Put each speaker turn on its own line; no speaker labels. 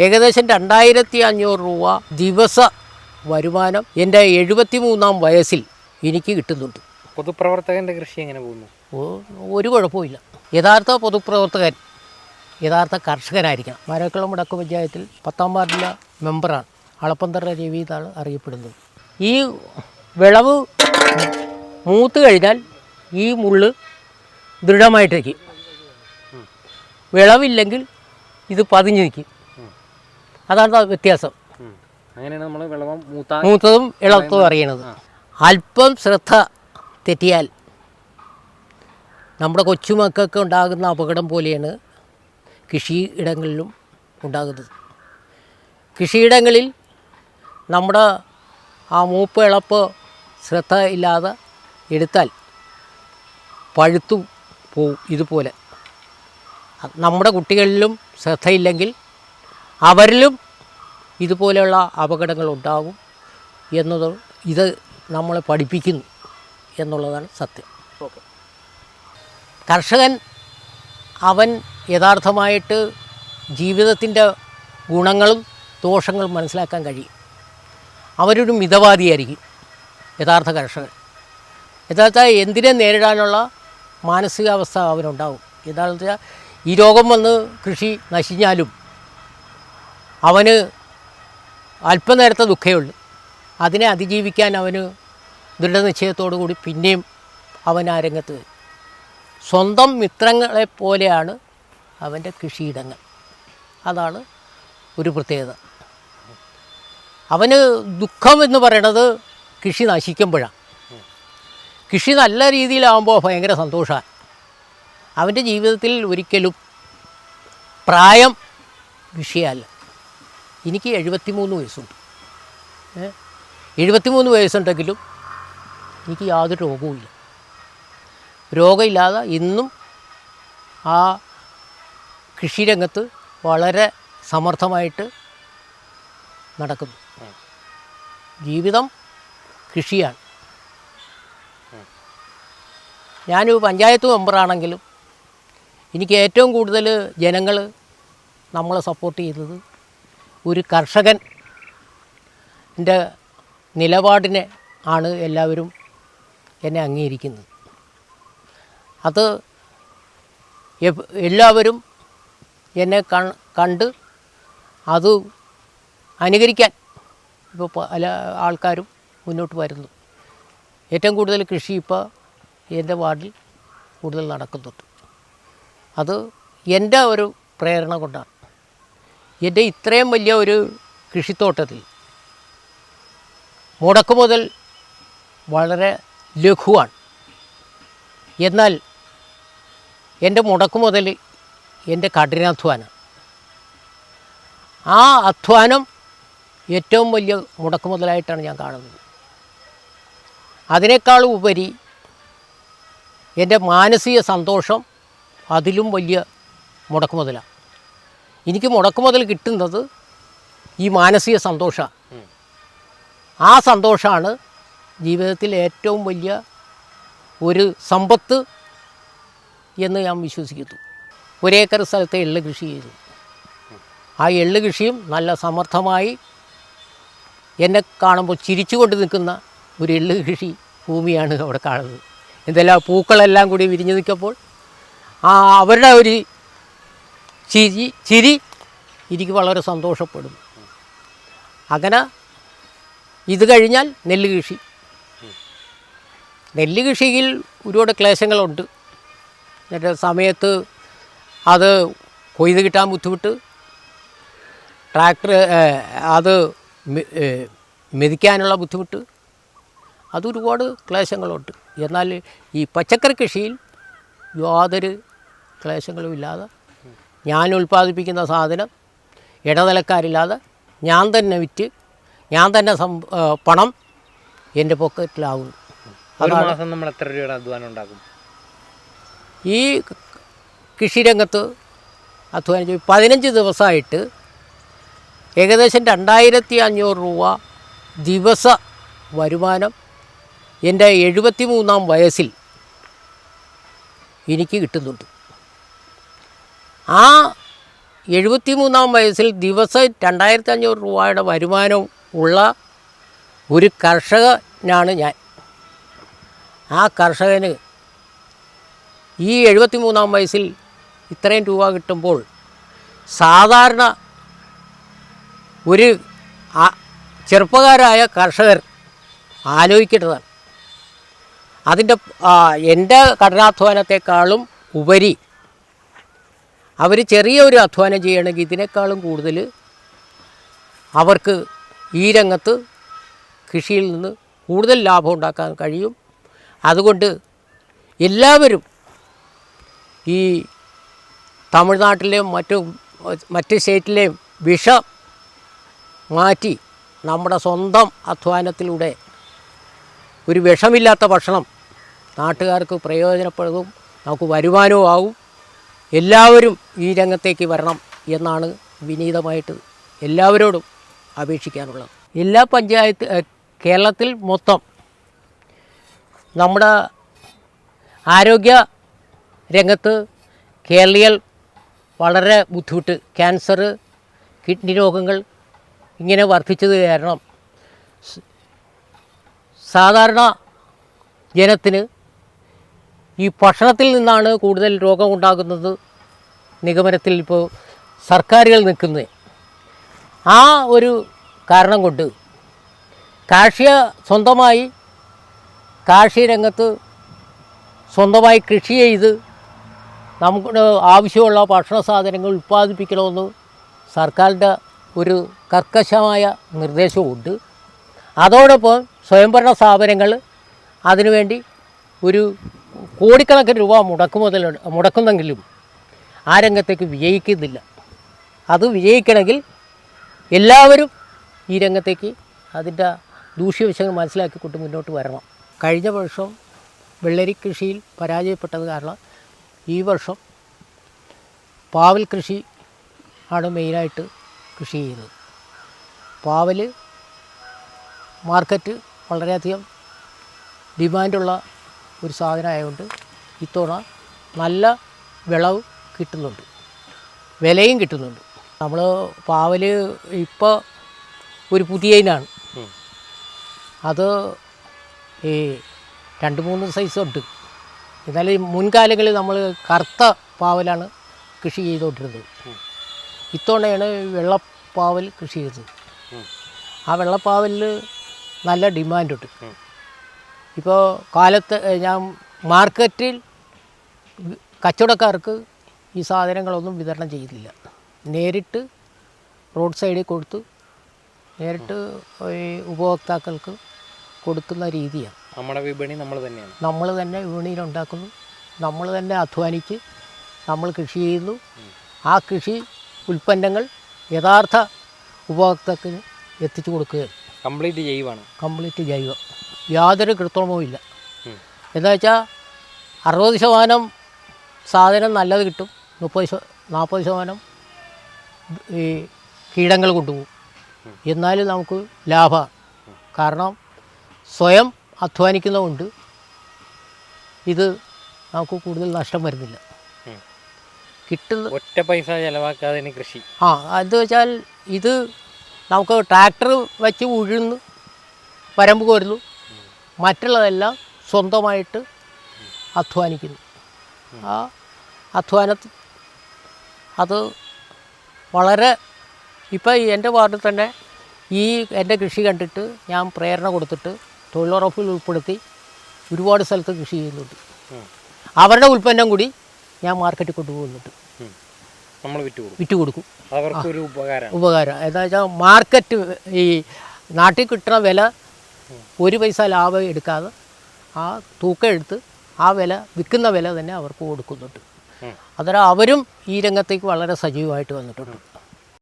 ഏകദേശം രണ്ടായിരത്തി അഞ്ഞൂറ് രൂപ ദിവസ വരുമാനം എന്റെ എഴുപത്തി മൂന്നാം വയസ്സിൽ എനിക്ക് കിട്ടുന്നുണ്ട്.
പൊതുപ്രവർത്തകന്റെ കൃഷി എങ്ങനെ പോകുന്നു?
ഒരു കുഴപ്പമില്ല യഥാർത്ഥ പൊതുപ്രവർത്തകൻ യഥാർത്ഥ കർഷകനായിരിക്കണം. മരക്കുളം മുടക്ക് പഞ്ചായത്തിൽ പത്താം വാർഡിലെ മെമ്പറാണ്. അളപ്പന്തറ രവി എന്നാണ് അറിയപ്പെടുന്നത്. ഈ വിളവ് മൂത്ത് കഴിഞ്ഞാൽ ഈ മുള്ള് ദൃഢമായിട്ടിരിക്കും. വിളവില്ലെങ്കിൽ ഇത് പതിഞ്ഞ് നിൽക്കും. അതാണ് വ്യത്യാസം.
അങ്ങനെയാണ് നമ്മൾ വിളവം മൂത്താ
മൂത്തതും ഇളത്തതും അറിയണത്. അല്പം ശ്രദ്ധ തെറ്റിയാൽ നമ്മുടെ കൊച്ചുമക്കൾക്ക് ഉണ്ടാകുന്ന അപകടം പോലെയാണ് കൃഷിയിടങ്ങളിലും ഉണ്ടാകുന്നത്. കൃഷിയിടങ്ങളിൽ നമ്മുടെ ആ മൂപ്പ് ഇളപ്പ് ശ്രദ്ധ ഇല്ലാതെ എടുത്താൽ പഴുത്തു പോവും ഇതുപോലെ. നമ്മുടെ കുട്ടികളിലും ശ്രദ്ധയില്ലെങ്കിൽ അവരിലും ഇതുപോലെയുള്ള അപകടങ്ങൾ ഉണ്ടാകും എന്നത് ഇത് നമ്മളെ പഠിപ്പിക്കുന്നു എന്നുള്ളതാണ് സത്യം.
ഓക്കെ.
കർഷകൻ അവൻ യഥാർത്ഥമായിട്ട് ജീവിതത്തിന്റെ ഗുണങ്ങളും ദോഷങ്ങളും മനസ്സിലാക്കാൻ കഴിയും. അവരൊരു മിതവാദിയായിരിക്കും യഥാർത്ഥ കർഷകൻ. യഥാർത്ഥ എന്തിനെ നേരിടാനുള്ള മാനസികാവസ്ഥ അവനുണ്ടാവും. യഥാർത്ഥ ഈ രോഗം വന്ന് കൃഷി നശിഞ്ഞാലും അവന് അല്പനേരത്തെ ദുഃഖമേ ഉള്ളൂ. അതിനെ അതിജീവിക്കാൻ അവന് ദൃഢനിശ്ചയത്തോടു കൂടി പിന്നെയും അവൻ ആ രംഗത്ത് സ്വന്തം മിത്രങ്ങളെ പോലെയാണ് അവന്റെ കൃഷിയിടങ്ങൾ. അതാണ് ഒരു പ്രത്യേകത. അവന് ദുഃഖം എന്ന് പറയണത് കൃഷി നശിക്കുമ്പോഴാണ് കൃഷി നല്ല രീതിയിലാവുമ്പോൾ ഭയങ്കര സന്തോഷമാണ് അവന്റെ ജീവിതത്തിൽ ഒരിക്കലും പ്രായം വിഷയമല്ല. എനിക്ക് എഴുപത്തിമൂന്ന് വയസ്സുണ്ട്? എഴുപത്തിമൂന്ന് വയസ്സുണ്ടെങ്കിലും എനിക്ക് യാതൊരു രോഗവുമില്ല രോഗമില്ലാതെ ഇന്നും ആ കൃഷിരംഗത്ത് വളരെ സമർത്ഥമായിട്ട് നടക്കുന്നു. ജീവിതം കൃഷിയാണ്. ഞാനൊരു പഞ്ചായത്ത് മെമ്പറാണെങ്കിലും എനിക്ക് ഏറ്റവും കൂടുതൽ ജനങ്ങൾ നമ്മളെ സപ്പോർട്ട് ചെയ്തത് ഒരു കർഷകൻ എന്റെ നിലപാടിനെ ആണ് എല്ലാവരും എന്നെ അംഗീകരിക്കുന്നത്. അത് എല്ലാവരും എന്നെ കണ്ട് അത് അനുകരിക്കാൻ ഇപ്പോൾ പല ആൾക്കാരും മുന്നോട്ട് വരുന്നു. ഏറ്റവും കൂടുതൽ കൃഷി ഇപ്പോൾ എന്റെ വാർഡിൽ കൂടുതൽ നടക്കുന്നുണ്ട്. അത് എന്റെ ഒരു പ്രേരണ കൊണ്ടാണ്. എന്റെ ഇത്രയും വലിയ ഒരു കൃഷിത്തോട്ടത്തിൽ മുടക്ക് മുതൽ വളരെ ലഘുവാണ്. എന്നാൽ എന്റെ മുടക്ക് മുതൽ എന്റെ കഠിനാധ്വാനം. ആ അധ്വാനം ഏറ്റവും വലിയ മുടക്ക് മുതലായിട്ടാണ് ഞാൻ കാണുന്നത്. അതിനേക്കാൾ ഉപരി എന്റെ മാനസിക സന്തോഷം അതിലും വലിയ മുടക്ക് മുതലാണ് എനിക്ക് മുടക്ക് മുതൽ കിട്ടുന്നത് ഈ മാനസിക സന്തോഷമാണ് ആ സന്തോഷമാണ് ജീവിതത്തിൽ ഏറ്റവും വലിയ ഒരു സമ്പത്ത് എന്ന് ഞാൻ വിശ്വസിക്കുന്നു. ഒരേക്കർ സ്ഥലത്തെ എള്ള് കൃഷി ചെയ്തു. ആ എള്ള് കൃഷിയും നല്ല സമർത്ഥമായി എന്നെ കാണുമ്പോൾ ചിരിച്ചുകൊണ്ട് നിൽക്കുന്ന ഒരു എള്ള് കൃഷി ഭൂമിയാണ് അവിടെ കാണുന്നത്. എന്തെല്ലാം പൂക്കളെല്ലാം കൂടി വിരിഞ്ഞു നിൽക്കുമ്പോൾ ആ അവരുടെ ഒരു ചിരി ചിരി എനിക്ക് വളരെ സന്തോഷപ്പെടും. അങ്ങനെ ഇത് കഴിഞ്ഞാൽ നെല്ല് കൃഷി. നെല്ല് കൃഷിയിൽ ഒരുപാട് ക്ലേശങ്ങളുണ്ട്. എന്നിട്ട് സമയത്ത് അത് കൊയ്ത് കിട്ടാൻ ബുദ്ധിമുട്ട്. ട്രാക്ടർ അത് മെതിക്കാനുള്ള ബുദ്ധിമുട്ട്. അതൊരുപാട് ക്ലേശങ്ങളുണ്ട്. എന്നാൽ ഈ പച്ചക്കറി കൃഷിയിൽ യാതൊരു ക്ലേശങ്ങളും ഇല്ലാതെ ഞാൻ ഉൽപ്പാദിപ്പിക്കുന്ന സാധനം ഇടനിലക്കാരില്ലാതെ ഞാൻ തന്നെ വിറ്റ് ഞാൻ തന്നെ പണം എന്റെ പോക്കറ്റിലാവുന്നു
ഒരു മാസം നമ്മൾ എത്ര രൂപയുടെ അധ്വാനം ഉണ്ടാക്കും?
ഈ കൃഷിരംഗത്ത് അധ്വാനിച്ച് പതിനഞ്ച് ദിവസമായിട്ട് ഏകദേശം രണ്ടായിരത്തി അഞ്ഞൂറ് രൂപ ദിവസ വരുമാനം എന്റെ എഴുപത്തി മൂന്നാം വയസ്സിൽ എനിക്ക് കിട്ടുന്നുണ്ട്. ആ എഴുപത്തി മൂന്നാം വയസ്സിൽ ദിവസം രണ്ടായിരത്തി അഞ്ഞൂറ് രൂപയുടെ വരുമാനം ഉള്ള ഒരു കർഷകനാണ് ഞാൻ. ആ കർഷകന് ഈ എഴുപത്തി മൂന്നാം വയസ്സിൽ ഇത്രയും രൂപ കിട്ടുമ്പോൾ സാധാരണ ഒരു ചെറുപ്പക്കാരായ കർഷകർ ആലോചിക്കേണ്ടതാണ്. അതിന്റെ എന്റെ കഠിനാധ്വാനത്തെക്കാളും ഉപരി അവർ ചെറിയ ഒരു അധ്വാനം ചെയ്യണമെങ്കിൽ ഇതിനേക്കാളും കൂടുതൽ അവർക്ക് ഈ രംഗത്ത് കൃഷിയിൽ നിന്ന് കൂടുതൽ ലാഭം ഉണ്ടാക്കാൻ കഴിയും. അതുകൊണ്ട് എല്ലാവരും ഈ തമിഴ്നാട്ടിലെയും മറ്റു മറ്റ് സ്റ്റേറ്റിലെയും വിഷ മാറ്റി നമ്മുടെ സ്വന്തം അധ്വാനത്തിലൂടെ ഒരു വിഷമില്ലാത്ത ഭക്ഷണം നാട്ടുകാർക്ക് പ്രയോജനപ്പെടും നമുക്ക് വരുമാനവും ആവും. എല്ലാവരും ഈ രംഗത്തേക്ക് വരണം എന്നാണ് വിനീതമായിട്ട് എല്ലാവരോടും അപേക്ഷിക്കാനുള്ളത്. എല്ലാ പഞ്ചായത്ത് കേരളത്തിൽ മൊത്തം നമ്മുടെ ആരോഗ്യ രംഗത്ത് കേരളീയർ വളരെ ബുദ്ധിമുട്ട് ക്യാൻസർ കിഡ്നി രോഗങ്ങൾ ഇങ്ങനെ വർദ്ധിച്ചത് കാരണം സാധാരണ ജനത്തിന് ഈ ഭക്ഷണത്തിൽ നിന്നാണ് കൂടുതൽ രോഗം ഉണ്ടാകുന്നത് നിഗമനത്തിൽ ഇപ്പോൾ സർക്കാരുകൾ നിൽക്കുന്നത്. ആ ഒരു കാരണം കൊണ്ട് കാർഷിക സ്വന്തമായി കാർഷിക രംഗത്ത് സ്വന്തമായി കൃഷി ചെയ്ത് നമുക്ക് ആവശ്യമുള്ള ഭക്ഷണ സാധനങ്ങൾ ഉൽപ്പാദിപ്പിക്കണമെന്ന് സർക്കാരിന്റെ ഒരു കർക്കശമായ നിർദ്ദേശമുണ്ട് അതോടൊപ്പം സ്വയംഭരണ സ്ഥാപനങ്ങൾ അതിനുവേണ്ടി ഒരു കോടിക്കണക്കിന് രൂപ മുടക്കുമുതൽ മുടക്കുന്നെങ്കിലും ആ രംഗത്തേക്ക് വിജയിക്കുന്നില്ല. അത് വിജയിക്കണമെങ്കിൽ എല്ലാവരും ഈ രംഗത്തേക്ക് അതിന്റെ ദൂഷ്യവശങ്ങൾ മനസ്സിലാക്കിക്കൊണ്ട് മുന്നോട്ട് വരണം. കഴിഞ്ഞ വർഷം വെള്ളരി കൃഷിയിൽ പരാജയപ്പെട്ടത് കാരണം ഈ വർഷം പാവൽ കൃഷി ആണ് മെയിനായിട്ട് കൃഷി ചെയ്യുന്നത്. പാവൽ മാർക്കറ്റ് വളരെയധികം ഡിമാൻഡുള്ള ഒരു സാധനമായതുകൊണ്ട് ഇത്തവണ നല്ല വിളവ് കിട്ടുന്നുണ്ട്. വിലയും കിട്ടുന്നുണ്ട്. നമ്മൾ പാവൽ ഇപ്പോൾ ഒരു പുതിയ ഇനാണ്. അത് ഈ രണ്ട് മൂന്ന് സൈസ് ഉണ്ട്. എന്നാൽ മുൻകാലങ്ങളിൽ നമ്മൾ കറുത്ത പാവലാണ് കൃഷി ചെയ്തുകൊണ്ടിരുന്നത് ഇത്തവണയാണ് വെള്ളപ്പാവൽ കൃഷി ചെയ്തത്. ആ വെള്ളപ്പാവലിൽ നല്ല ഡിമാൻഡുണ്ട്. ഇപ്പോൾ കാലത്ത് ഞാൻ മാർക്കറ്റിൽ കച്ചവടക്കാർക്ക് ഈ സാധനങ്ങളൊന്നും വിതരണം ചെയ്തില്ല. നേരിട്ട് റോഡ് സൈഡിൽ കൊടുത്ത് നേരിട്ട് ഈ ഉപഭോക്താക്കൾക്ക് കൊടുക്കുന്ന രീതിയാണ്.
നമ്മുടെ വിപണി നമ്മൾ തന്നെയാണ്.
നമ്മൾ തന്നെ വിപണിയിൽ ഉണ്ടാക്കുന്നു. നമ്മൾ തന്നെ അധ്വാനിച്ച് നമ്മൾ കൃഷി ചെയ്യുന്നു. ആ കൃഷി ഉൽപ്പന്നങ്ങൾ യഥാർത്ഥ ഉപഭോക്താക്കൾ എത്തിച്ചു കൊടുക്കുകയാണ്.
കംപ്ലീറ്റ് ജൈവമാണ്.
കംപ്ലീറ്റ് ജൈവം. യാതൊരു കൃത്രിമവും ഇല്ല. എന്താ വെച്ചാൽ അറുപത് ശതമാനം സാധനം നല്ലത് കിട്ടും. മുപ്പത് ശത നാൽപ്പത് ശതമാനം ഈ കീടങ്ങൾ കൊണ്ടുപോകും. എന്നാലും നമുക്ക് ലാഭമാണ് കാരണം സ്വയം അധ്വാനിക്കുന്നതുകൊണ്ട് ഇത് നമുക്ക് കൂടുതൽ നഷ്ടം വരുന്നില്ല. കിട്ടുന്ന
ഒറ്റ പൈസ ചിലവാക്കാതെ കൃഷി.
ആ അത് വെച്ചാൽ ഇത് നമുക്ക് ട്രാക്ടർ വെച്ച് ഉഴുന്ന് വരമ്പ് കോരുന്നു. മറ്റുള്ളതെല്ലാം സ്വന്തമായിട്ട് അധ്വാനിക്കുന്നു. ആ അധ്വാനത്തിൽ അത് വളരെ ഇപ്പം എന്റെ വാർഡിൽ തന്നെ ഈ എന്റെ കൃഷി കണ്ടിട്ട് ഞാൻ പ്രേരണ കൊടുത്തിട്ട് തൊഴിലുറപ്പിൽ ഉൾപ്പെടുത്തി ഒരുപാട് സ്ഥലത്ത് കൃഷി ചെയ്യുന്നുണ്ട്. അവരുടെ ഉൽപ്പന്നം കൂടി ഞാൻ മാർക്കറ്റിൽ കൊണ്ടുപോകുന്നുണ്ട്.
നമ്മൾ വിറ്റ് കൊടുക്കും. അവർക്കൊരു ഉപകാരമാണ്
ഉപകാരം. എന്താ വെച്ചാൽ മാർക്കറ്റ് ഈ നാട്ടിൽ കിട്ടുന്ന വില ഒരു പൈസ ലാഭം എടുക്കാതെ ആ തൂക്കം എടുത്ത് ആ വില വിൽക്കുന്ന വില തന്നെ അവർക്ക് കൊടുക്കുന്നുണ്ട്. അന്നേരം അവരും ഈ രംഗത്തേക്ക് വളരെ സജീവമായിട്ട് വന്നിട്ടുണ്ട്.